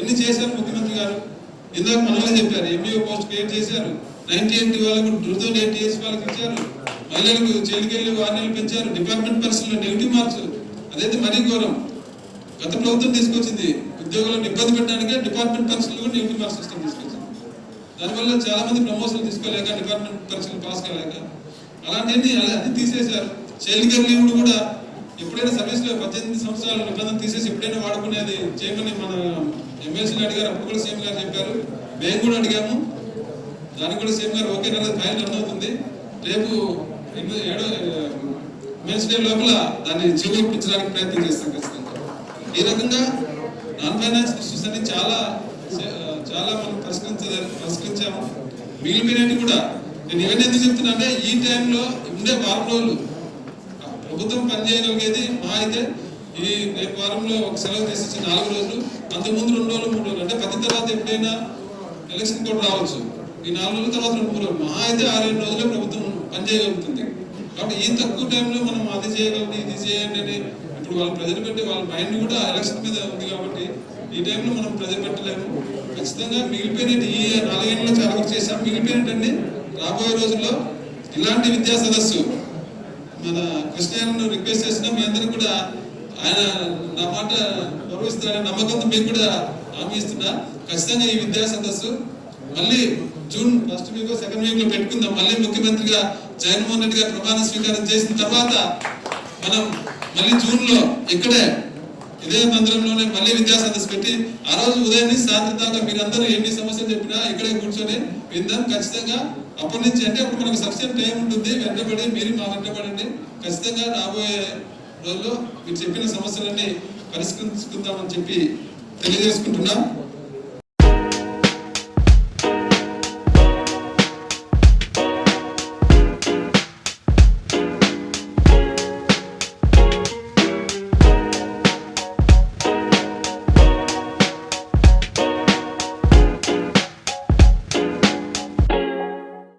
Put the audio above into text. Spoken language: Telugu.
ఎన్ని చేశారు ముఖ్యమంత్రి గారు? ఇందాక మనల్ని చెప్పారు M B O post create చేశారు. నైన్టీ ఎయిటీ వాళ్ళకు టూ ఎయిటీ ఇయర్స్ వాళ్ళకి ఇచ్చారు. మహిళలకు చెల్లికెళ్ళి ఆరు పెంచారు. డిపార్ట్మెంట్ పర్సన్లో నెగిటివ్ మార్క్స్. అదైతే మరీ ఘోరం. గత ప్రభుత్వం తీసుకొచ్చింది ఉద్యోగులను ఇబ్బంది పెట్టడానికే డిపార్ట్మెంట్ పరీక్షలు కూడా నెగిటివ్ మార్క్స్ సిస్టమ్ తీసుకొచ్చింది దానివల్ల చాలా మంది ప్రమోషన్లు తీసుకోలేక డిపార్ట్మెంట్ పరీక్షలు పాస్ కాలేక. అలాంటివన్నీ అది తీసేశారు. చైల్డ్ కేర్ కూడా ఎప్పుడైనా సర్వీస్లో పద్దెనిమిది సంవత్సరాలు నిబంధన తీసేసి ఎప్పుడైనా వాడుకునేది చేయమని మన ఎమ్మెల్సీలు అడిగారు అప్పుడు కూడా సీఎం గారు చెప్పారు. మేము కూడా అడిగాము. దానికి కూడా సీఎం గారు ఓకే కదా ఫైల్ రన్ అవుతుంది. రేపు ఏడో మెన్స్ డే లోపల దాన్ని చివరించడానికి ప్రయత్నం చేస్తాం ఖచ్చితంగా. ఈ రకంగా నాన్ ఫైనాన్స్ ఇష్యూస్ అన్ని చాలా చాలా మనం పరిష్కరించ పరిష్కరించాము. మిగిలిపోయినట్టు కూడా నేను ఇవన్నీ ఎందుకు చెప్తున్నా అంటే ఈ టైంలో ఉండే వారం రోజులు ప్రభుత్వం పనిచేయగలిగేది మా అయితే ఈ రేపు వారంలో ఒక సెలవు తీసేసి నాలుగు రోజులు అంతకుముందు రెండు రోజులు మూడు రోజులు. అంటే పది తర్వాత ఎప్పుడైనా ఎలక్షన్ కూడా రావచ్చు. ఈ నాలుగు రోజుల తర్వాత రెండు మూడు రోజులు. మహా అయితే ఆరేడు రోజులే ప్రభుత్వం పనిచేయగలుగుతుంది. కాబట్టి ఈ తక్కువ టైంలో మనం అది చేయగలిగి ఇది చేయండి అని ఇప్పుడు వాళ్ళ ప్రజలు పెట్టి వాళ్ళ మైండ్ కూడా ఎలక్షన్ మీద ఉంది కాబట్టి ఈ టైంలో మనం ప్రజలు పెట్టలేము. ఖచ్చితంగా మిగిలిపోయినట్టు ఈ నాలుగేళ్ళలో చాలా వరకు చేశాం. మిగిలిపోయినట్టండి రాబోయే రోజుల్లో ఇలాంటి విద్యా సదస్సు మన కృష్ణయ్యను రిక్వెస్ట్ చేసిన మీ అందరికి కూడా ఆయన నా మాట గౌరవిస్తారనే నమ్మకంతో మీకు కూడా హామీ ఇస్తున్నా. ఖచ్చితంగా ఈ విద్యా సదస్సు మళ్ళీ జూన్ ఫస్ట్ వీక్ సెకండ్ వీక్లో పెట్టుకుందాం. మళ్ళీ ముఖ్యమంత్రిగా జగన్మోహన్ రెడ్డి గారు ప్రమాణ స్వీకారం చేసిన తర్వాత మనం మళ్ళీ జూన్లో ఇక్కడే ఇదే మందిరంలోనే మళ్ళీ విద్యా సదస్సు పెట్టి ఆ రోజు ఉదయం నుంచి సాయంత్రం దాకా మీరందరూ ఎన్ని సమస్యలు చెప్పినా ఇక్కడే కూర్చొని విందాం. ఖచ్చితంగా అప్పటి నుంచి అంటే అప్పుడు మనకు సఫిషియంట్ టైం ఉంటుంది. వెంటబడి మీరు మా వెంటబడండి ఖచ్చితంగా రాబోయే రోజుల్లో మీరు చెప్పిన సమస్యలన్నీ పరిష్కరించుకుందామని చెప్పి తెలియజేసుకుంటున్నాం.